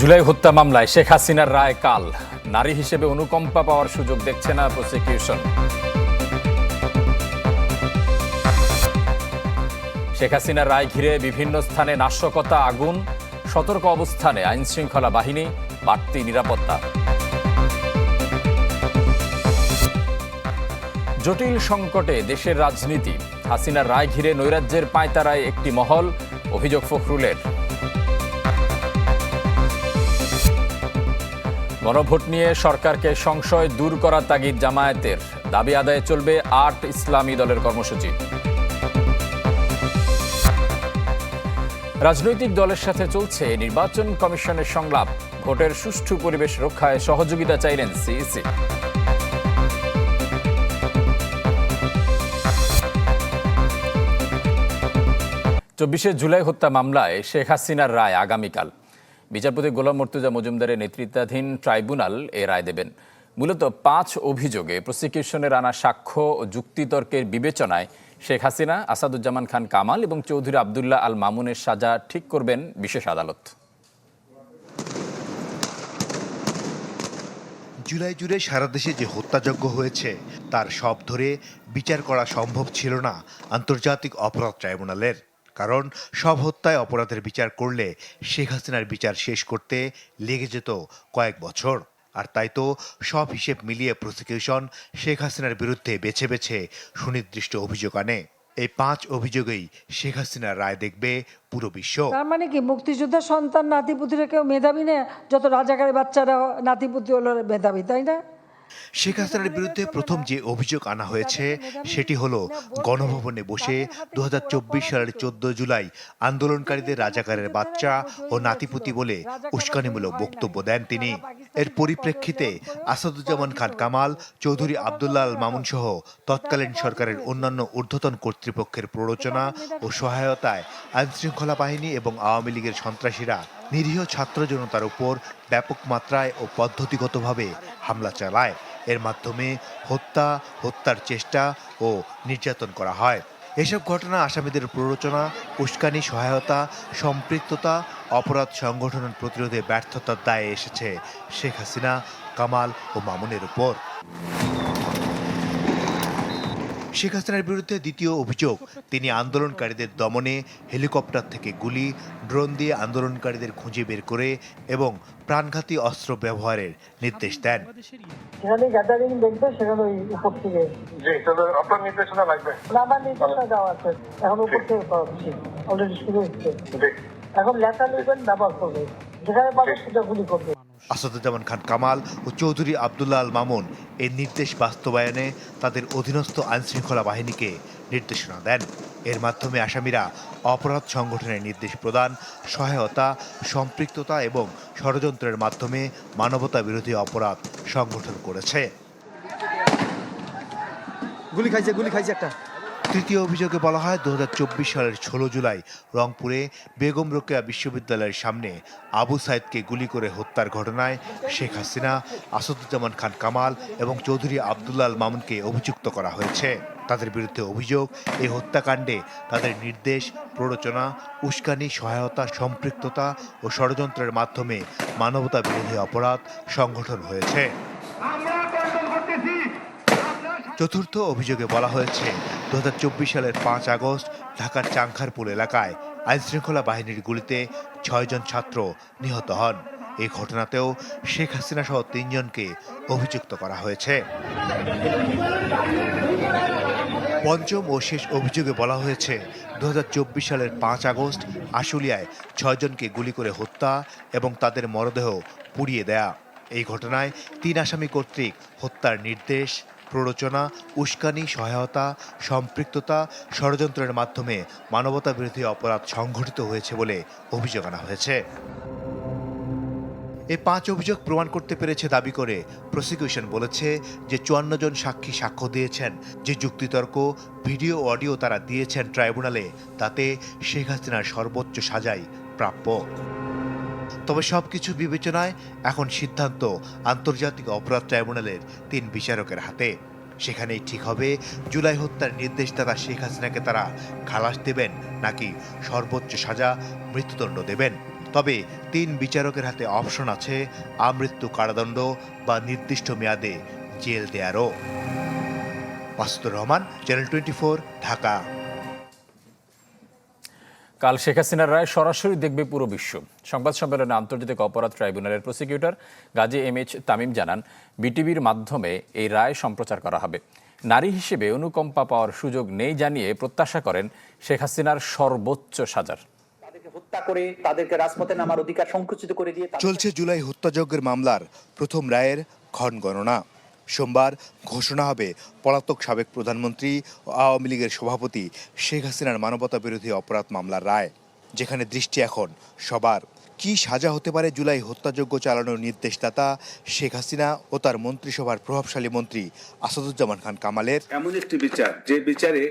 জুলাই হত্যা মামলায় শেখ হাসিনার রায় কাল। নারী হিসেবে অনুকম্পা পাওয়ার সুযোগ দেখছে না প্রসিকিউশন। শেখ হাসিনার রায় ঘিরে বিভিন্ন স্থানে নাশকতা আগুন, সতর্ক অবস্থানে আইন শৃঙ্খলা বাহিনী, বাড়তি নিরাপত্তা। জটিল সংকটে দেশের রাজনীতি। হাসিনার রায় ঘিরে নৈরাজ্যের পায়তারায় একটি মহল, অভিযোগ ফখরুলের। গণভোট নিয়ে সরকারকে সংশয় দূর করার তাগিদ জামায়াতের। দাবি আদায়ে চলবে আট ইসলামী দলের কর্মসূচি। রাজনৈতিক দলের সাথে চলছে নির্বাচন কমিশনের সংলাপ। ভোটের সুষ্ঠু পরিবেশ রক্ষায় সহযোগিতা চাইলেন সিইসি। চব্বিশে জুলাই হত্যা মামলায় শেখ হাসিনার রায় আগামীকাল। বিচারপতি গোলাম মর্তুজা মজুমদারের নেতৃত্বাধীন ট্রাইব্যুনাল এ রায় দেবেন। মূলত পাঁচ অভিযোগে প্রসিকিউশনের আনা সাক্ষ্য ও যুক্তিতর্কের বিবেচনায় শেখ হাসিনা, আসাদুজ্জামান খান কামাল এবং চৌধুরী আবদুল্লাহ আল মামুনের সাজা ঠিক করবেন বিশেষ আদালত। জুলাই জুড়ে সারা দেশে যে হত্যাযজ্ঞ হয়েছে, তার সব ধরে বিচার করা সম্ভব ছিল না আন্তর্জাতিক অপরাধ ট্রাইব্যুনালের। কারণ সব হত্যায় অপরাধের বিচার করলে শেখ হাসিনার বিচার শেষ করতে লেগে যেত কয়েক বছর। আর তাই তো সব হিসেব মিলিয়ে প্রসিকিউশন শেখ হাসিনার বিরুদ্ধে বেছে বেছে সুনির্দিষ্ট অভিযোগ আনে। এই পাঁচ অভিযোগেই শেখ হাসিনার রায় দেখবে পুরো বিশ্ব। তার মানে কি মুক্তিযোদ্ধার সন্তান নাতিপুতিরা কেউ মেধাবী না? যত রাজাকারের বাচ্চারা নাতিপুতি হলো মেধাবী, তাই না? শেখ হাসিনার বিরুদ্ধে প্রথম যে অভিযোগ আনা হয়েছে, সেটি হলো গণভবনে বসে দু হাজার চব্বিশ সালের চোদ্দ জুলাই আন্দোলনকারীদের রাজাকারের বাচ্চা ও নাতিপুতি বলে উস্কানিমূলক বক্তব্য দেন তিনি। এর পরিপ্রেক্ষিতে আসাদুজ্জামান খান কামাল, চৌধুরী আবদুল্লাহ আল মামুন সহ তৎকালীন সরকারের অন্যান্য ঊর্ধ্বতন কর্তৃপক্ষের প্ররোচনা ও সহায়তায় আইনশৃঙ্খলা বাহিনী এবং আওয়ামী লীগের সন্ত্রাসীরা নিরীহ ছাত্র জনতার উপর ব্যাপক মাত্রায় ও পদ্ধতিগতভাবে হামলা চালায়। এর মাধ্যমে হত্যা, হত্যার চেষ্টা ও নির্যাতন করা হয়। এসব ঘটনা আসামিদের প্ররোচনা, উস্কানি, সহায়তা, সম্পৃক্ততা, অপরাধ সংগঠনের প্রতিরোধে ব্যর্থতার দায়ে এসেছে শেখ হাসিনা, কামাল ও মামুনের উপর। শেখ হাসিনার বিরুদ্ধে দ্বিতীয় অভিযোগ। তিনি আন্দোলনকারীদের দমনে হেলিকপ্টার থেকে গুলি ড্রোন দিয়ে আন্দোলনকারীদের খুঁজে বের করে এবং প্রাণঘাতী অস্ত্র ব্যবহারের নির্দেশ দেন। সেখানে গ্যাদারিং দেখবে সেখানে ওই উপর থেকে। আপনার নির্দেশনা লাগবে। আমার নির্দেশনা দেওয়া আছে। এখন উপর থেকে পাচ্ছি অলরেডি শুরু হচ্ছে। এখন লেখা লিখবেন ব্যবহার করবে। যেখানে পাবে সেটা গুলি করবে। আসাদুজ্জামান খান কামাল ও চৌধুরী আবদুল্লাহ আল মামুন এই নির্দেশ বাস্তবায়নে তাদের অধীনস্থ আইনশৃঙ্খলা বাহিনীকে নির্দেশনা দেন। এর মাধ্যমে আসামিরা অপরাধ সংগঠনের নির্দেশ প্রদান, সহায়তা, সম্পৃক্ততা এবং ষড়যন্ত্রের মাধ্যমে মানবতা বিরোধী অপরাধ সংগঠন করেছে। গুলি খাইছে গুলি খাইছে একটা। তৃতীয় অভিযোগে বলা হয় দু হাজার চব্বিশ সালের ষোলো জুলাই রংপুরে বেগম রোকেয়া বিশ্ববিদ্যালয়ের সামনে আবু সাইদকে গুলি করে হত্যার ঘটনায় শেখ হাসিনা, আসাদুজ্জামান খান কামাল এবং চৌধুরী আবদুল্লাহ মামুনকে অভিযুক্ত করা হয়েছে। তাদের বিরুদ্ধে অভিযোগ, এই হত্যাকাণ্ডে তাদের নির্দেশ, প্ররোচনা, উস্কানি, সহায়তা, সম্পৃক্ততা ও ষড়যন্ত্রের মাধ্যমে মানবতা বিরোধী অপরাধ সংগঠন হয়েছে। চতুর্থ অভিযোগে বলা হয়েছে, দু হাজার চব্বিশ সালের পাঁচ আগস্ট ঢাকার চাংখারপুল এলাকায় আইনশৃঙ্খলা বাহিনীর গুলিতে ছয়জন ছাত্র নিহত হন। এই ঘটনাতেও শেখ হাসিনা সহ তিনজনকে অভিযুক্ত করা হয়েছে। পঞ্চম ও শেষ অভিযোগে বলা হয়েছে, দু হাজার চব্বিশ সালের পাঁচ আগস্ট আশুলিয়ায় ছয়জনকে গুলি করে হত্যা এবং তাদের মরদেহ পুড়িয়ে দেয়া। এই ঘটনায় তিন আসামি কর্তৃক হত্যার নির্দেশ প্ররোচনা, উস্কানি, সহায়তা, সম্পৃক্ততা ষড়যন্ত্রের মাধ্যমে মানবতা বিরোধী অপরাধ সংঘটিত হয়েছে বলে অভিযোগ আনা হয়েছে। এ পাঁচ অভিযোগ প্রমাণ করতে পেরেছে দাবি করে প্রসিকিউশন বলেছে যে চুয়ান্ন জন সাক্ষী সাক্ষ্য দিয়েছেন, যে যুক্তিতর্ক, ভিডিও, অডিও তারা দিয়েছেন ট্রাইব্যুনালে, তাতে শেখ হাসিনার সর্বোচ্চ সাজাই প্রাপ্য। তবে সবকিছু বিবেচনায় এখন সিদ্ধান্ত আন্তর্জাতিক অপরাধ ট্রাইব্যুনালের তিন বিচারকের হাতে। সেখানেই ঠিক হবে, জুলাই হত্যার নির্দেশদাতা শেখ হাসিনাকে তারা খালাস দেবেন নাকি সর্বোচ্চ সাজা মৃত্যুদণ্ড দেবেন। তবে তিন বিচারকের হাতে অপশন আছে, আমৃত্যু কারাদণ্ড বা নির্দিষ্ট মেয়াদে jail দেয়ারও। Masudur Rahman, channel twenty Dhaka. কাল শেখ হাসিনার রায় সরাসরি দেখবে পুরো বিশ্ব। সংবাদ সম্মেলনে আন্তর্জাতিক অপরাধ ট্রাইব্যুনালের prosecutor Gazi M H Tamim জানান বিটিভির মাধ্যমে এই রায় সম্প্রচার করা হবে। নারী হিসেবে অনুকম্পা পাওয়ার সুযোগ নেই জানিয়ে প্রত্যাশা করেন শেখ হাসিনার সর্বোচ্চ সাজার। হত্যা করে তাদেরকে রাজপথে নামার অধিকার সংকুচিত করে দিয়ে চলছে জুলাই হত্যাযজ্ঞের মামলার প্রথম রায়ের ক্ষণ গণনা। সোমবার ঘোষণা হবে পলাতক সাবেক প্রধানমন্ত্রী ও আওয়ামী লীগের সভাপতি শেখ হাসিনার মানবতা বিরোধী অপরাধ মামলার রায় যেখানে দৃষ্টি এখন সবার। কি সাজা হতে পারে জুলাই হত্যাযজ্ঞ চালানোর নির্দেশদাতা শেখ হাসিনা ও তার মন্ত্রিসভার প্রভাবশালী মন্ত্রী আসাদুজ্জামান খান কামালের? এমন একটি বিচার যে বিচারে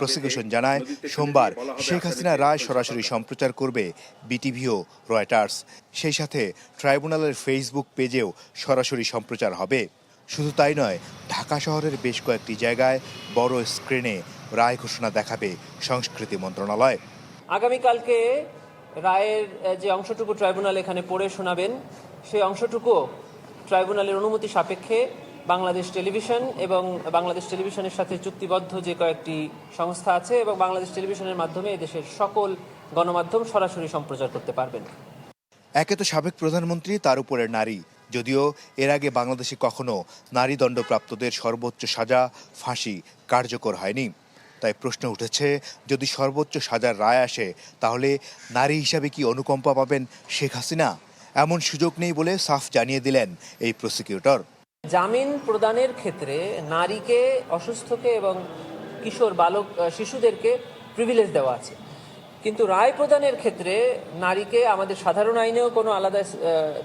প্রসিকিউশন জানায় সোমবার শেখ হাসিনা রায় সরাসরি সম্প্রচার করবে বিটিভি ও রয়টার্স। সেই সাথে ট্রাইব্যুনালের ফেসবুক পেজেও সরাসরি সম্প্রচার হবে। শুধু তাই নয় ঢাকা শহরের বেশ কয়েকটি জায়গায় বড় স্ক্রিনে রায় ঘোষণা দেখাবে সংস্কৃতি মন্ত্রণালয়। আগামীকালকে রায়ের যে অংশটুকু ট্রাইব্যুনাল এখানে পড়ে শোনাবেন সেই অংশটুকু ট্রাইব্যুনালের অনুমতি সাপেক্ষে বাংলাদেশ টেলিভিশন এবং বাংলাদেশ টেলিভিশনের সাথে চুক্তিবদ্ধ যে কয়েকটি সংস্থা আছে এবং বাংলাদেশ টেলিভিশনের মাধ্যমে দেশের সকল গণমাধ্যম সরাসরি সম্প্রচার করতে পারবেন। একে তো সাবেক প্রধানমন্ত্রী তার উপরে নারী। যদিও এর আগে বাংলাদেশে কখনো নারী দণ্ডপ্রাপ্তদের সর্বোচ্চ সাজা ফাঁসি কার্যকর হয়নি। তাই প্রশ্ন উঠেছে, যদি সর্বোচ্চ সাজার রায় আসে, তাহলে নারী হিসাবে কি অনুকম্পা পাবেন শেখ হাসিনা? এমন সুযোগ নেই বলে সাফ জানিয়ে দিলেন এই প্রসিকিউটর। জামিন প্রদানের ক্ষেত্রে নারীকে, অসুস্থকে এবং কিশোর বালক শিশুদেরকে প্রিভিলেজ দেওয়া আছে। কিন্তু রায় প্রদানের ক্ষেত্রে নারীকে আমাদের সাধারণ আইনেও কোনো আলাদা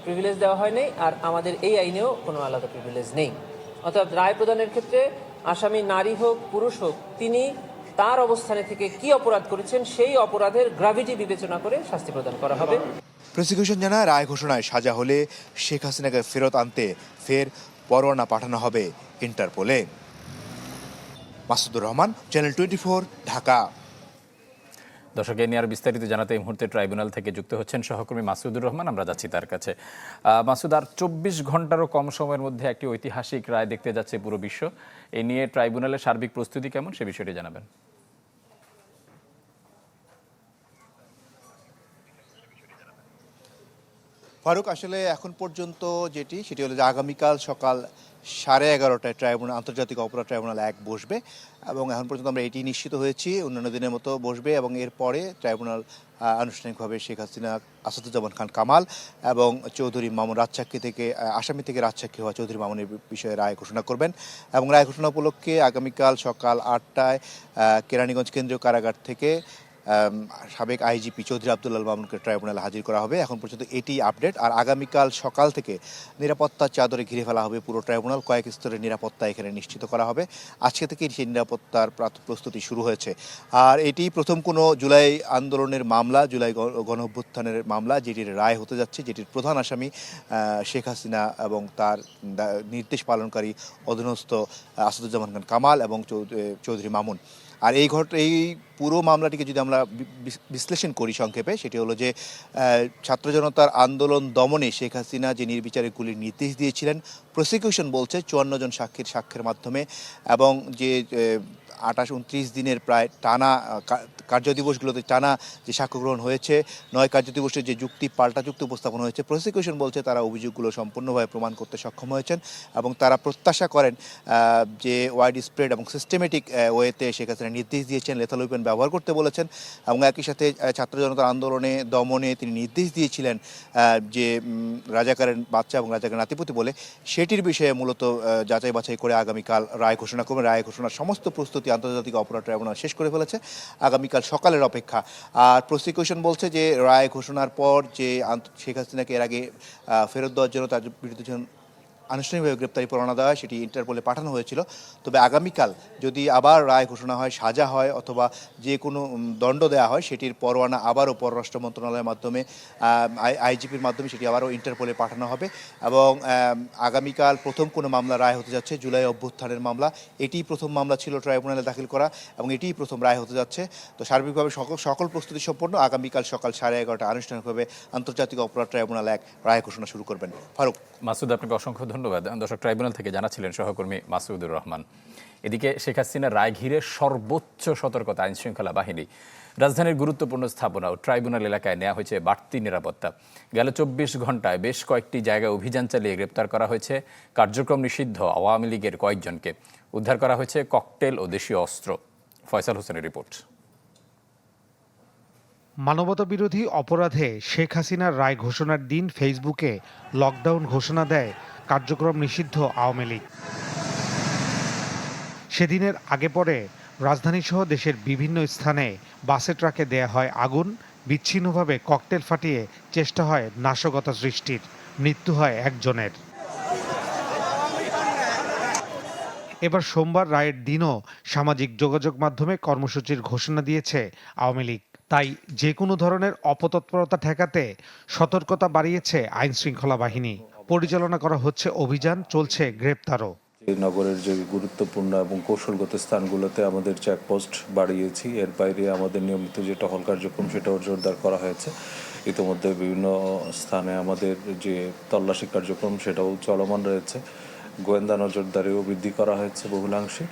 প্রিভিলেজ দেওয়া হয়নি আর আমাদের এই আইনেও কোনো আলাদা প্রিভিলেজ নেই। অর্থাৎ রায় প্রদানের ক্ষেত্রে আসামি নারী হোক, পুরুষ হোক, তিনি তার অবস্থানে থেকে কি অপরাধ করেছেন, সেই অপরাধের গ্রাভিটি বিবেচনা করে শাস্তি প্রদান করা হবে। প্রসিকিউশন জানায়, রায় ঘোষণায় সাজা হলে শেখ হাসিনাকে ফেরত আনতে ফের পরোয়ানা পাঠানো হবে ইন্টারপোলে। Masudur Rahman channel twenty Dhaka. দর্শক, এ নিয়ে আর বিস্তারিত জানাতে এই মুহূর্তে ট্রাইব্যুনাল থেকে যুক্ত হচ্ছেন সহকর্মী মাসুদুর রহমান, আমরা যাচ্ছি তার কাছে। মাসুদ, আর চব্বিশ ঘন্টারও কম সময়ের মধ্যে একটি ঐতিহাসিক রায় দেখতে যাচ্ছে পুরো বিশ্ব। এ নিয়ে ট্রাইব্যুনালের সার্বিক প্রস্তুতি কেমন, সে বিষয়টি জানাবেন। ফারুক, আসলে এখন পর্যন্ত যেটি, সেটি হলো যে আগামীকাল সকাল সাড়ে এগারোটায় ট্রাইব্যুনাল, আন্তর্জাতিক অপরাধ ট্রাইব্যুনাল এক বসবে এবং এখন পর্যন্ত আমরা এটি নিশ্চিত হয়েছি, অন্যান্য দিনের মতো বসবে এবং এরপরে ট্রাইব্যুনাল আনুষ্ঠানিকভাবে শেখ হাসিনা, আসাদুজ্জামান খান কামাল এবং চৌধুরী মামুন রাজসাক্ষী থেকে আসামি থেকে রাজসাক্ষী হওয়া চৌধুরী মামুনের বিষয়ে রায় ঘোষণা করবেন এবং রায় ঘোষণা উপলক্ষে আগামীকাল সকাল আটটায় কেরানীগঞ্জ কেন্দ্রীয় কারাগার থেকে সাবেক আইজিপি চৌধুরী আব্দুল্লাল মামুনকে ট্রাইব্যুনালে হাজির করা হবে। এখন পর্যন্ত এটি আপডেট। আর আগামীকাল সকাল থেকে নিরাপত্তার চাদরে ঘিরে ফেলা হবে পুরো ট্রাইব্যুনাল। কয়েক স্তরের নিরাপত্তা এখানে নিশ্চিত করা হবে। আজকে থেকে সেই নিরাপত্তার প্রস্তুতি শুরু হয়েছে। আর এটি প্রথম কোনো জুলাই আন্দোলনের মামলা, জুলাই গণ অভ্যুত্থানের মামলা, যেটির রায় হতে যাচ্ছে, যেটির প্রধান আসামি শেখ হাসিনা এবং তার নির্দেশ পালনকারী অধীনস্থ আসাদুজ্জামান খান কামাল এবং চৌধুরী মামুন। আর এই ঘট, এই পুরো মামলাটিকে যদি আমরা বিশ্লেষণ করি সংক্ষেপে, সেটি হলো যে ছাত্র জনতার আন্দোলন দমনে শেখ হাসিনা যে নির্বিচারে গুলির নির্দেশ দিয়েছিলেন প্রসিকিউশন বলছে চুয়ান্ন জন সাক্ষীর, সাক্ষ্যের মাধ্যমে এবং যে আঠাশ, উনত্রিশ দিনের প্রায় টানা কার্যদিবসগুলোতে টানা যে সাক্ষ্য গ্রহণ হয়েছে, নয় কার্যদিবসের যে যুক্তি পাল্টা যুক্তি উপস্থাপন হয়েছে প্রসিকিউশন বলছে তারা অভিযোগগুলো সম্পূর্ণভাবে প্রমাণ করতে সক্ষম হয়েছেন এবং তারা প্রত্যাশা করেন যে ওয়াইড স্প্রেড এবং সিস্টেমেটিক ওয়েতে হাসিনা নির্দেশ দিয়েছেন লেথাল উইপেন ব্যবহার করতে বলেছেন এবং একই সাথে ছাত্র জনতার আন্দোলনে দমনে তিনি নির্দেশ দিয়েছিলেন যে রাজাকারের বাচ্চা এবং রাজাকারের নাতিপুতি বলে সেটির বিষয়ে মূলত যাচাই বাছাই করে আগামীকাল রায় ঘোষণা করবেন। রায় ঘোষণার সমস্ত প্রস্তুতি আন্তর্জাতিক অপরাধ ট্রাইব্যুনাল শেষ করে ফেলেছে। আগামীকাল সকালের অপেক্ষা। আর প্রসিকিউশন বলছে যে, রায় ঘোষণার পর যে শেখ হাসিনাকে এর আগে ফেরত দেওয়ার জন্য তার বিরুদ্ধে আনুষ্ঠানিকভাবে গ্রেপ্তারি পরোয়ানা দেওয়া হয়, সেটি ইন্টারপোলে পাঠানো হয়েছিল। তবে আগামীকাল যদি আবার রায় ঘোষণা হয়, সাজা হয় অথবা যে কোনো দণ্ড দেওয়া হয়, সেটির পরোয়ানা আবারও পররাষ্ট্র মন্ত্রণালয়ের মাধ্যমে আইজিপির মাধ্যমে সেটি আবারও ইন্টারপোলে পাঠানো হবে এবং আগামীকাল প্রথম কোনো মামলা রায় হতে যাচ্ছে, জুলাই অভ্যুত্থানের মামলা। এটিই প্রথম মামলা ছিল ট্রাইব্যুনালে দাখিল করা এবং এটিই প্রথম রায় হতে যাচ্ছে। তো সার্বিকভাবে সকল সকল প্রস্তুতি সম্পন্ন, আগামীকাল সকাল সাড়ে এগারোটা আনুষ্ঠানিকভাবে আন্তর্জাতিক অপরাধ ট্রাইব্যুনাল এক রায় ঘোষণা শুরু করবেন। ফারুক। মাসুদ, আপনাকে অসংখ্য ধন্যবাদ। দর্শক, ট্রাইব্যুনাল থেকে জানাচ্ছিলেন সহকর্মী মাসুদুর রহমান। এদিকে শেখ হাসিনার রায় ঘিরে সর্বোচ্চ সতর্কতা আইন শৃঙ্খলা বাহিনী। রাজধানীর গুরুত্বপূর্ণ স্থাপনা ও ট্রাইব্যুনাল এলাকায় নেওয়া হয়েছে বাড়তি নিরাপত্তা। গেল চব্বিশ ঘন্টায় বেশ কয়েকটি জায়গায় অভিযান চালিয়ে গ্রেপ্তার করা হয়েছে। কার্যক্রম নিষিদ্ধ আওয়ামী লীগের কয়েকজনকে। উদ্ধার করা হয়েছে ককটেল ও দেশীয় অস্ত্র। ফয়সাল হোসেনের রিপোর্ট। মানবতাবিরোধী অপরাধে শেখ হাসিনার রায় ঘোষণার দিন ফেসবুকে লকডাউন ঘোষণা দেয় কার্যক্রম নিষিদ্ধ আওয়ামী লীগ। সেদিনের আগে পরে রাজধানীসহ দেশের বিভিন্ন স্থানে বাসে ট্রাকে দেয়া হয় আগুন, বিচ্ছিন্নভাবে ককটেল ফাটিয়ে চেষ্টা হয় নাশকতা সৃষ্টির, মৃত্যু হয় একজনের। এবার সোমবার রায়ের দিনও সামাজিক যোগাযোগ মাধ্যমে কর্মসূচির ঘোষণা দিয়েছে আওয়ামী লীগ। তাই যে কোনো ধরনের অপতৎপরতা ঠেকাতে সতর্কতা বাড়িয়েছে আইন শৃঙ্খলা বাহিনী। পরিচালনা করা হচ্ছে অভিযান, চলছে গ্রেপ্তারও। নগরের যে গুরুত্বপূর্ণ এবং কৌশলগত স্থানগুলোতে আমাদের চেকপোস্ট বাড়িয়েছি, এর বাইরে আমাদের নিয়মিত যে টহল কার্যক্রম সেটাও জোরদার করা হয়েছে। ইতিমধ্যে বিভিন্ন স্থানে আমাদের যে তল্লাশি কার্যক্রম সেটাও চলমান রয়েছে। গোয়েন্দা নজরদারিও বৃদ্ধি করা হয়েছে বহুলাংশে।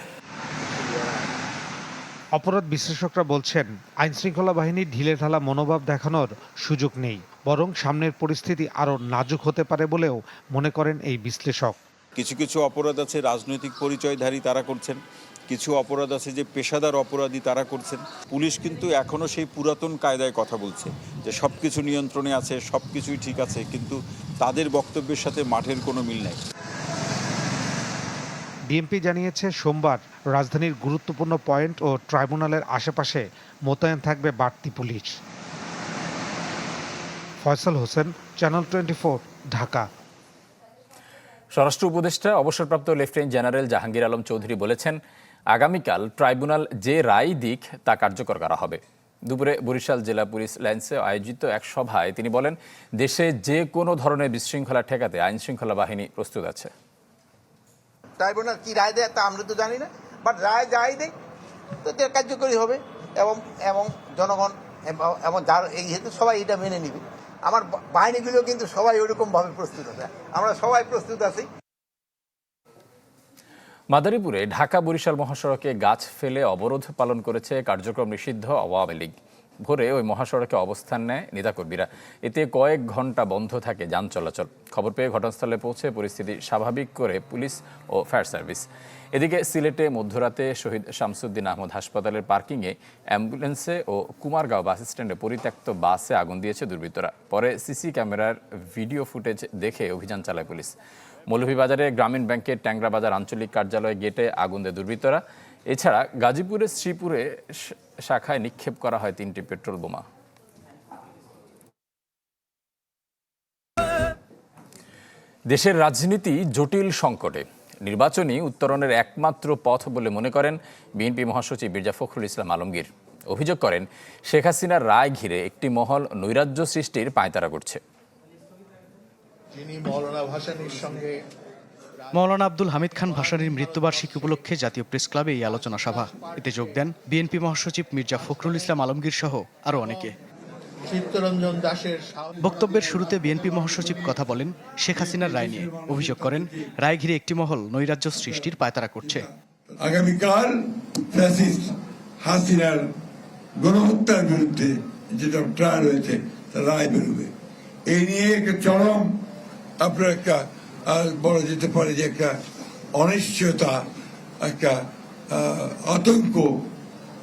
অপরাধ বিশ্লেষকরা বলছেন আইন শৃঙ্খলা বাহিনীর ঢিলে ঢালা মনোভাব দেখানোর সুযোগ নেই, বরং সামনের পরিস্থিতি আরও নাজুক হতে পারে বলেও মনে করেন এই বিশ্লেষক। কিছু কিছু অপরাধ আছে রাজনৈতিক পরিচয়ধারী তারা করছেন, কিছু অপরাধ আছে যে পেশাদার অপরাধী তারা করছেন। পুলিশ কিন্তু এখনও সেই পুরাতন কায়দায় কথা বলছে, যে সব কিছু নিয়ন্ত্রণে আছে সব কিছুই ঠিক আছে, কিন্তু তাদের বক্তব্যের সাথে মাঠের কোনো মিল নাই। ডিএমপি জানিয়েছে সোমবার রাজধানীর গুরুত্বপূর্ণ পয়েন্ট ও ট্রাইব্যুনালের আশেপাশে মোতায়েন থাকবে বাড়তি police. Faisal Hossain channel twenty Dhaka. স্বরাষ্ট্র উপদেষ্টা, অবসরপ্রাপ্ত লেফটেন্যান্ট জেনারেল জাহাঙ্গীর আলম চৌধুরী বলেছেন, আগামীকাল ট্রাইব্যুনাল যে রায় দিক তা কার্যকর করা হবে। দুপুরে বরিশাল জেলা পুলিশ লাইন্সে আয়োজিত এক সভায় তিনি বলেন, দেশে যে কোনো ধরনের বিশৃঙ্খলা ঠেকাতে আইনশৃঙ্খলা বাহিনী প্রস্তুত আছে। ট্রাইব্যুনাল কি রায় দেয় তা আমরা তো জানি না বাট রায় যাই দেয় তো কার্যকরী হবে এবং এবং জনগণ এবং- যার এই হেতু সবাই এটা মেনে নিবে। আমার বাহিনীগুলো কিন্তু সবাই ওরকমভাবে প্রস্তুত আছে। আমরা সবাই প্রস্তুত আছি। মাদারীপুরে ঢাকা বরিশাল মহাসড়কে গাছ ফেলে অবরোধ পালন করেছে কার্যক্রম নিষিদ্ধ আওয়ামী লীগ। ভোরে ওই মহাসড়কে অবস্থান নেয় নেতাকর্মীরা। এতে কয়েক ঘণ্টা বন্ধ থাকে যান চলাচল। খবর পেয়ে ঘটনাস্থলে পৌঁছে পরিস্থিতি স্বাভাবিক করে পুলিশ ও ফায়ার সার্ভিস। এদিকে সিলেটে মধ্যরাতে শহীদ শামসুদ্দিন আহমদ হাসপাতালের পার্কিংয়ে অ্যাম্বুলেন্সে ও কুমারগাঁও বাস স্ট্যান্ডে পরিত্যক্ত বাসে আগুন দিয়েছে দুর্বৃত্তরা। পরে সিসি ক্যামেরার ভিডিও ফুটেজ দেখে অভিযান চালায় পুলিশ। মৌলভীবাজারে গ্রামীণ ব্যাংকের ট্যাংরা বাজার আঞ্চলিক কার্যালয় গেটে আগুন দেয় দুর্বৃত্তরা। এছাড়া গাজীপুরের শ্রীপুরে শাখায় নিক্ষেপ করা হয় তিনটি পেট্রোল বোমা। দেশের রাজনীতি জটিল সংকটে। নির্বাচনী উত্তরণের একমাত্র পথ বলে মনে করেন বিএনপি মহাসচিব মির্জা ফখরুল ইসলাম আলমগীর। অভিযোগ করেন, শেখ হাসিনার রায় ঘিরে একটি মহল নৈরাজ্য সৃষ্টির পায়তারা করছে। মৌলানা আব্দুল হামিদ খান ভাসানীর মৃত্যুবার্ষিকী উপলক্ষে জাতীয় প্রেস ক্লাবে এই আলোচনা সভা। এতে যোগ দেন বিএনপি মহাসচিব মির্জা ফখরুল ইসলাম আলমগীর সহ আরও অনেকে। বক্তব্যের শুরুতে বিএনপি মহাসচিব কথা বলেন শেখ হাসিনার রায় নিয়ে। অভিযোগ করেন রায় ঘিরে একটি মহল নৈরাজ্য সৃষ্টির পায়তারা করছে। আগামীকাল হাসিনার গণহত্যার বিরুদ্ধে যেটা ট্রায়াল হয়েছে রায় বেরোবে। এই নিয়ে একটা চরম আপনার একটা বলা যেতে পারে যে একটা অনিশ্চয়তা, একটা আতঙ্ক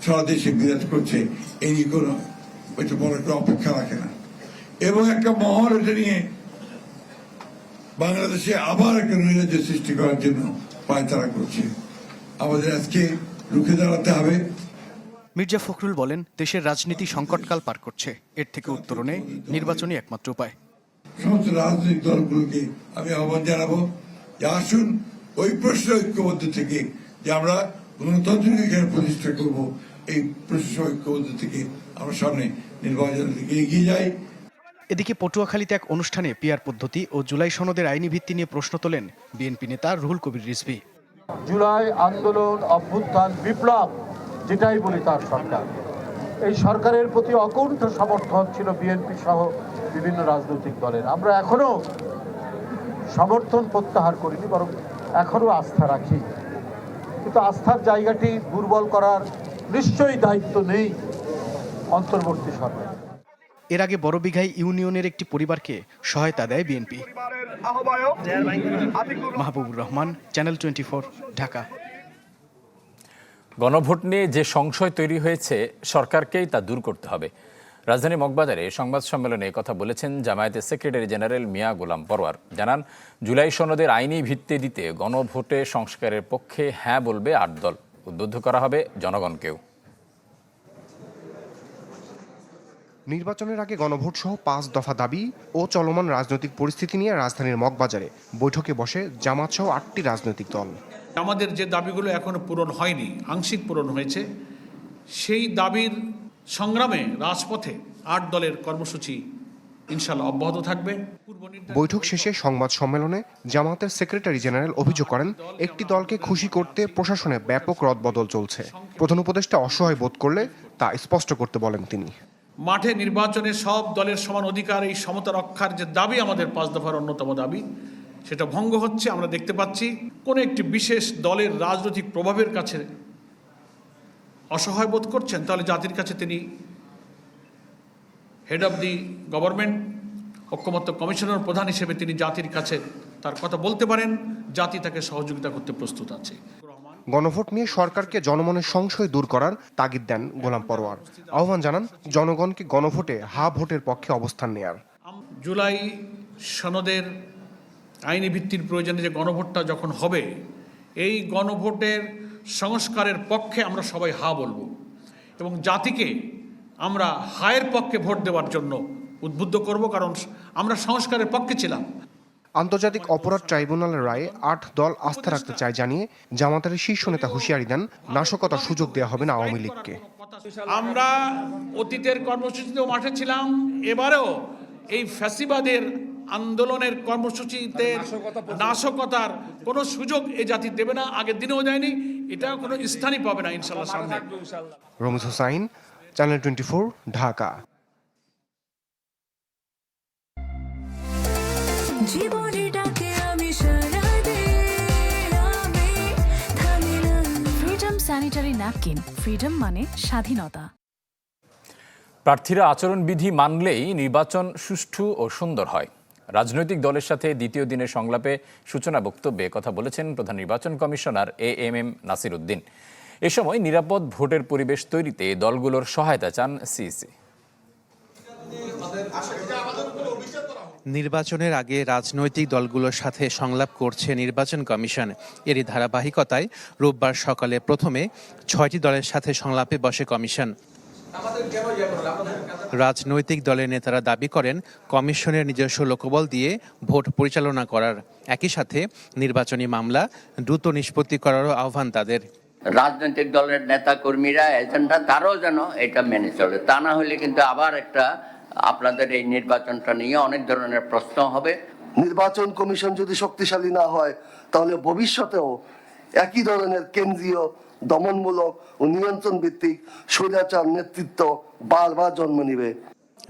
সারা দেশে বিরাজ করছে। এই নিয়ে কোনো ওইটা বড় একটা অপেক্ষা রাখে না। এবং একটা মহল এটা নিয়ে বাংলাদেশে আবার একটা নৈরাজ্য সৃষ্টি করার জন্য পায়তারা করছে। আমাদের আজকে রুখে দাঁড়াতে হবে। মির্জা ফখরুল বলেন, দেশের রাজনীতি সংকটকাল পার করছে। এর থেকে উত্তরণে নির্বাচনই একমাত্র উপায়। সমস্ত রাজনৈতিক দলগুলোকে আমি আহ্বান জানাব যে আসুন ওই প্রশ্ন ঐক্যবদ্ধ থেকে যে আমরা গণতান্ত্রিক এখানে প্রতিষ্ঠা করব এই প্রশ্ন ঐক্যবদ্ধ থেকে আমরা সামনে নির্বাচনের দিকে এগিয়ে যাই। এদিকে পটুয়াখালীতে এক অনুষ্ঠানে পিয়ার পদ্ধতি ও জুলাই সনদের আইনি ভিত্তি নিয়ে প্রশ্ন তোলেন বিএনপি নেতা রুহুল কবির রিজভী। জুলাই আন্দোলন অভ্যুত্থান বিপ্লব যেটাই বলি তার সরকার। এই সরকারের প্রতি অকুণ্ঠ সমর্থন ছিল বিএনপি সহ বিভিন্ন রাজনৈতিক দলের। আমরা এখনও সমর্থন প্রত্যাহার করিনি বরং এখনও আস্থা রাখি। কিন্তু আস্থার জায়গাটি দুর্বল করার নিশ্চয়ই দায়িত্ব নেই অন্তর্বর্তী সরকার। এর আগে বড়বিঘাই ইউনিয়নের একটি পরিবারকে সহায়তা দেয় BNP. Mahbubur Rahman channel twenty Dhaka. গণভোট নিয়ে যে সংশয় তৈরি হয়েছে সরকারকেই তা দূর করতে হবে। রাজধানী মগবাজারে সংবাদ সম্মেলনে কথা বলেছেন জামায়াতের সেক্রেটারি জেনারেল মিয়া গোলাম পরোয়ার জানান জুলাই সনদের আইনি ভিত্তি দিতে গণভোটে সংস্কারের পক্ষে হ্যাঁ বলবে আট দল। উদ্বুদ্ধ করা হবে জনগণকেও। নির্বাচনের আগে গণভোট সহ পাঁচ দফা দাবি ও চলমান রাজনৈতিক পরিস্থিতি নিয়ে রাজধানীর মগবাজারে বৈঠকে বসে জামাত সহ আটটি রাজনৈতিক দল। আমাদের যে দাবিগুলো এখনও পূরণ হয়নি আংশিক পূরণ হয়েছে সেই দাবির সংগ্রামে রাজপথে আট দলের কর্মসূচি ইনশাল্লাহ অব্যাহত থাকবে। বৈঠক শেষে সংবাদ সম্মেলনে জামাতের সেক্রেটারি জেনারেল অভিযোগ করেন একটি দলকে খুশি করতে প্রশাসনে ব্যাপক রদবদল চলছে। প্রধান উপদেষ্টা অসহায় বোধ করলে তা স্পষ্ট করতে বলেন তিনি। মাঠে নির্বাচনে সব দলের সমান অধিকার এই সমতা রক্ষার যে দাবি আমাদের পাঁচ দফার অন্যতম দাবি সেটা ভঙ্গ হচ্ছে আমরা দেখতে পাচ্ছি। কোন একটি বিশেষ দলের রাজনৈতিক প্রভাবের কাছে অসহায় বোধ করছেন তাহলে জাতির কাছে তিনি হেড অব দি গভর্নমেন্ট ঐক্যমত্য কমিশনার প্রধান হিসেবে তিনি জাতির কাছে তার কথা বলতে পারেন। জাতি তাকে সহযোগিতা করতে প্রস্তুত আছে। গণভোট নিয়ে সরকারকে জনমনের সংশয় দূর করার তাগিদ দেন গোলাম পরোয়ার। আহ্বান জানান জনগণকে গণভোটে হা ভোটের পক্ষে অবস্থান নেয়ার। জুলাই সনদের আইনি ভিত্তির প্রয়োজনে যে গণভোটটা যখন হবে এই গণভোটের সংস্কারের পক্ষে আমরা সবাই হা বলব এবং জাতিকে আমরা হায়ের পক্ষে ভোট দেওয়ার জন্য উদ্বুদ্ধ করব কারণ আমরা সংস্কারের পক্ষে ছিলাম। আন্তর্জাতিক অপরাধ ট্রাইব্যুনালের রায়ে আট দল আস্থা রাখতে চায় জানিয়ে জামাতের শীর্ষ নেতা হুঁশিয়ারি দেন নাশকতার সুযোগ দেওয়া হবে না আওয়ামী লীগকে। আমরা অতীতের কর্মসূচিতেও মাঠে ছিলাম এবারেও এই ফ্যাসিবাদের আন্দোলনের কর্মসূচিতে নাশকতার কোনো সুযোগ এই জাতি দেবে না আগের দিনেও দেয়নি এটা কোনো স্থানই পাবে না ইনশাল্লাহ সামনে। Ramiz Hossain channel twenty Dhaka. ডাকে আমি সারা ফ্রিডম স্যানিটারি ন্যাপকিন ফ্রিডম মানে স্বাধীনতা। প্রার্থীরা আচরণবিধি মানলেই নির্বাচন সুষ্ঠু ও সুন্দর হয়। রাজনৈতিক দলের সাথে দ্বিতীয় দিনের সংলাপে সূচনা বক্তব্যে কথা বলেছেন প্রধান নির্বাচন commissioner A M M Nasir Uddin এ সময় নিরাপদ ভোটের পরিবেশ তৈরিতে দলগুলোর সহায়তা চান সিইসি। নির্বাচনের আগে রাজনৈতিক দলগুলোর সাথে সংলাপ করছে নির্বাচন কমিশন। এরই ধারাবাহিকতায় রোববার সকালে প্রথমে ছয়টি দলের সাথে সংলাপে বসে কমিশন। রাজনৈতিক দলের নেতারা দাবি করেন কমিশনের নিজস্ব লোকবল দিয়ে ভোট পরিচালনা করার একই সাথে নির্বাচনী মামলা দ্রুত নিষ্পত্তি করারও আহ্বান তাদের। রাজনৈতিক দলের নেতা কর্মীরা এজেন্টরা তারাও যেন এটা মেনে চলে। তা না হলে কিন্তু আবার একটা আপনাদের এই নির্বাচনটা নিয়ে অনেক ধরনের প্রশ্ন হবে। নির্বাচন কমিশন যদি শক্তিশালী না হয় তাহলে ভবিষ্যতেও একই ধরনের কেন্দ্রীয় দমনমূলক ও নিয়ন্ত্রণ ভিত্তিক স্বৈরাচার নেতৃত্ব বারবার জন্ম নিবে।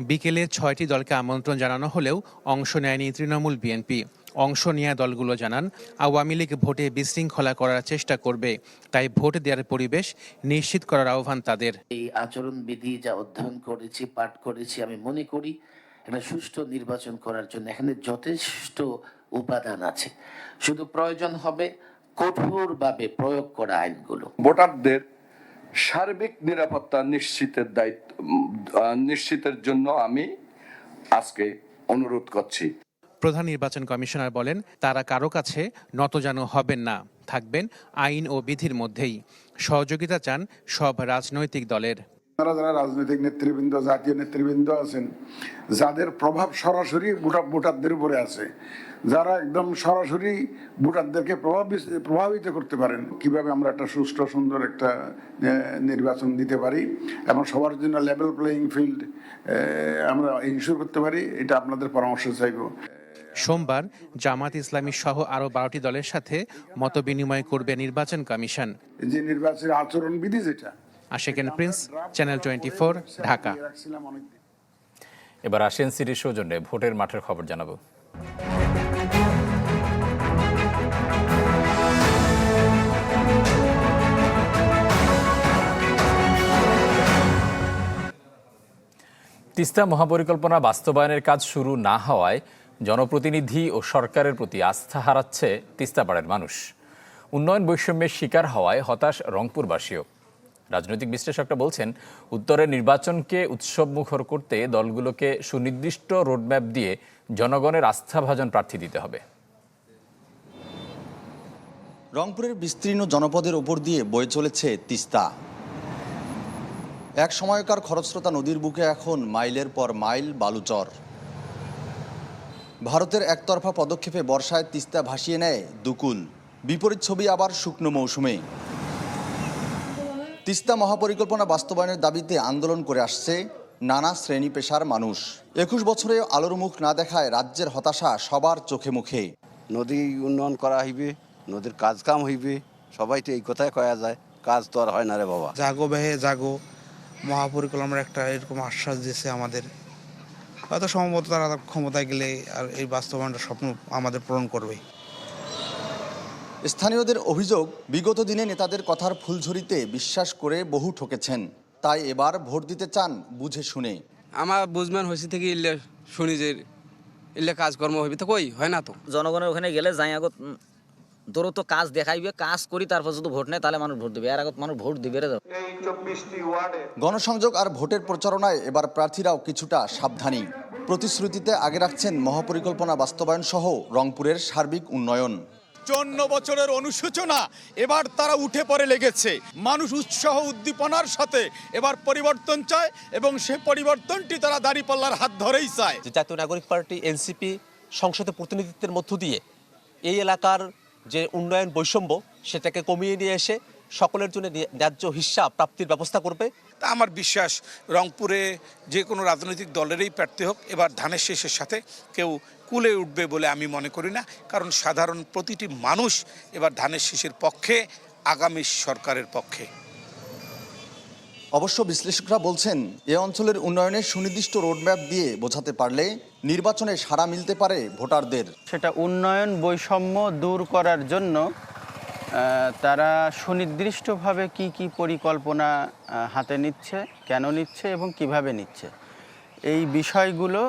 বিকেলে ছয়টি দলকে আমন্ত্রণ জানানো হলেও অংশ নেয়নি তৃণমূল বিএনপি। অংশ নেওয়া দলগুলো জানান আওয়ামী লীগ ভোটে বিশৃঙ্খলা করার চেষ্টা করবে তাই ভোট দেওয়ার পরিবেশ নিশ্চিত করার আহ্বান তাদের। এই আচরণ বিধি যা অধ্যয়ন করেছি পাঠ করেছি আমি মনে করি একটা সুষ্ঠু নির্বাচন করার জন্য এখানে যথেষ্ট উপাদান আছে। শুধু প্রয়োজন হবে কঠোরভাবে প্রয়োগ করা আইনগুলো। ভোটারদের সার্বিক নিরাপত্তা নিশ্চিতের দায়িত্ব নিশ্চিতের জন্য আমি আজকে অনুরোধ করছি। প্রধান নির্বাচন কমিশনার বলেন তারা কারও কাছে নতজানু হবেন না থাকবেন আইন ও বিধির মধ্যেই। সহযোগিতা চান সব রাজনৈতিক দলের। যারা যারা রাজনৈতিক নেতৃবৃন্দ জাতীয় নেতৃবৃন্দ আছেন যাদের প্রভাব সরাসরি ভোটার ভোটারদের উপরে আছে যারা একদম সরাসরি ভোটারদেরকে প্রভাবিত প্রভাবিত করতে পারেন কীভাবে আমরা একটা সুষ্ঠু সুন্দর একটা নির্বাচন দিতে পারি এবং সবার জন্য লেভেল প্লেয়িং ফিল্ড আমরা ইনশিওর করতে পারি এটা আপনাদের পরামর্শ চাইব। সোমবার জামাত ইসলামী সহ আরও বারোটি দলের সাথে মত বিনিময় করবে নির্বাচন কমিশন। যে নির্বাচনের আচরণ বিধি যেটা Ashekin Prince channel twenty four Dhaka. এবার আসেন সিরিজ সৌজন্যে ভোটের মাঠের খবর জানাব। তিস্তা মহাপরিকল্পনা বাস্তবায়নের কাজ শুরু না হওয়ায় জনপ্রতিনিধি ও সরকারের প্রতি আস্থা হারাচ্ছে তিস্তাপাড়ের মানুষ। উন্নয়ন বৈষম্যের শিকার হওয়ায় হতাশ রংপুরবাসীও। রাজনৈতিক বিশ্লেষকরা বলছেন, উত্তরের নির্বাচনকে উৎসব মুখর করতে দলগুলোকে সুনির্দিষ্ট রোডম্যাপ দিয়ে জনগণের আস্থাভাজন প্রার্থী দিতে হবে। রংপুরের বিস্তীর্ণ জনপদের ওপর দিয়ে বয়ে চলেছে তিস্তা। এক সময়কার খরস্রোতা নদীর বুকে এখন মাইলের পর মাইল বালুচর। ভারতের একতরফা পদক্ষেপে বর্ষায় তিস্তা ভাসিয়ে নেয় দুকুল। বিপরীত ছবি আবার শুকনো মৌসুমে। তিস্তা মহাপরিকল্পনা বাস্তবায়নের দাবিতে আন্দোলন করে আসছে নানা শ্রেণি পেশার মানুষ। একুশ বছরে আলোর মুখ না দেখায় রাজ্যের হতাশা সবার চোখে মুখে। নদী উন্নয়ন করা হইবে নদীর কাজ কাম হইবে সবাই তো এই কথাই কয়া যায় কাজ তো আর হয় না রে বাবা। জাগো বেহে জাগো। মহাপরিকল্পনার একটা এরকম আশ্বাস দিয়েছে আমাদের। হয়তো সম্ভবত তারা ক্ষমতায় গেলে আর এই বাস্তবায়নটা স্বপ্ন আমাদের পূরণ করবে। স্থানীয়দের অভিযোগ বিগত দিনে নেতাদের কথার ফুলঝুরিতে বিশ্বাস করে বহু ঠকেছেন। তাই এবার ভোট দিতে চান বুঝে শুনে। আমার বুঝমান হয়েছে থেকে ইল্লে শুনি যে ইল্লে কাজকর্ম হইবে তো কই? হয় না তো। জনগণের ওখানে গেলে যাই আগত উম, দ্রুত কাজ দেখাইবে কাজ করি তারপর যদি ভোট নেয় তাহলে মানুষ ভোট দেবে। আর আগত মানুষ ভোট দিবে রে গণসংযোগ আর ভোটের প্রচারণায় এবার প্রার্থীরাও কিছুটা সাবধানী। প্রতিশ্রুতিতে আগে রাখছেন মহাপরিকল্পনা বাস্তবায়ন সহ রংপুরের সার্বিক উন্নয়ন। চন্ন বছরের অনুশোচনা এবার তারা উঠে পড়ে লেগেছে। মানুষ উৎসাহ উদ্দীপনার সাথে এবার পরিবর্তন চায় এবং সে পরিবর্তনটি তারা দাঁড়িপাল্লার হাত ধরেই চায়। যে জাতীয় নাগরিক পার্টি এনসিপি সংসদে প্রতিনিধিত্বের মধ্য দিয়ে এই এলাকার যে উন্নয়ন বৈষম্য সেটাকে কমিয়ে নিয়ে এসে সকলের জন্য ন্যায্য হিসাব প্রাপ্তির ব্যবস্থা করবে। তা আমার বিশ্বাস রংপুরে যে কোনো রাজনৈতিক দলেরই প্রার্থী হোক, এবার ধানের শেষের সাথে কেউ কুলে উঠবে বলে আমি মনে করি না। কারণ সাধারণ প্রতিটি মানুষ এবার ধানের শেষের পক্ষে, আগামী সরকারের পক্ষে। অবশ্য বিশ্লেষকরা বলছেন, এ অঞ্চলের উন্নয়নে সুনির্দিষ্ট রোডম্যাপ দিয়ে বোঝাতে পারলে নির্বাচনে সাড়া মিলতে পারে ভোটারদের। সেটা উন্নয়ন বৈষম্য দূর করার জন্য তারা সুনির্দিষ্টভাবে কি কি পরিকল্পনা হাতে নিচ্ছে, কেন নিচ্ছে এবং কীভাবে নিচ্ছে, এই বিষয়গুলো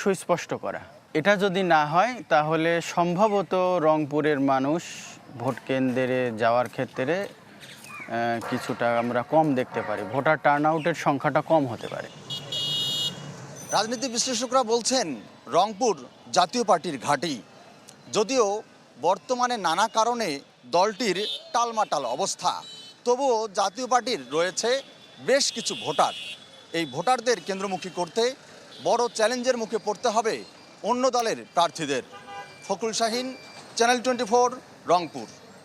সুস্পষ্ট করা। এটা যদি না হয়, তাহলে সম্ভবত রংপুরের মানুষ ভোট কেন্দ্রে যাওয়ার ক্ষেত্রে কিছুটা আমরা কম দেখতে পারি। ভোটার টার্ন আউটের সংখ্যাটা কম হতে পারে। রাজনীতি বিশ্লেষকরা বলছেন, রংপুর জাতীয় পার্টির ঘাঁটি। যদিও বর্তমানে নানা কারণে দলটির টালমাটাল অবস্থা, তবুও জাতীয় পার্টির রয়েছে বেশ কিছু ভোটার। এই ভোটারদের কেন্দ্রমুখী করতে বড় চ্যালেঞ্জের মুখে পড়তে হবে অন্য দলের প্রার্থীদের। ফকুল Shahin channel twenty four Rangpur.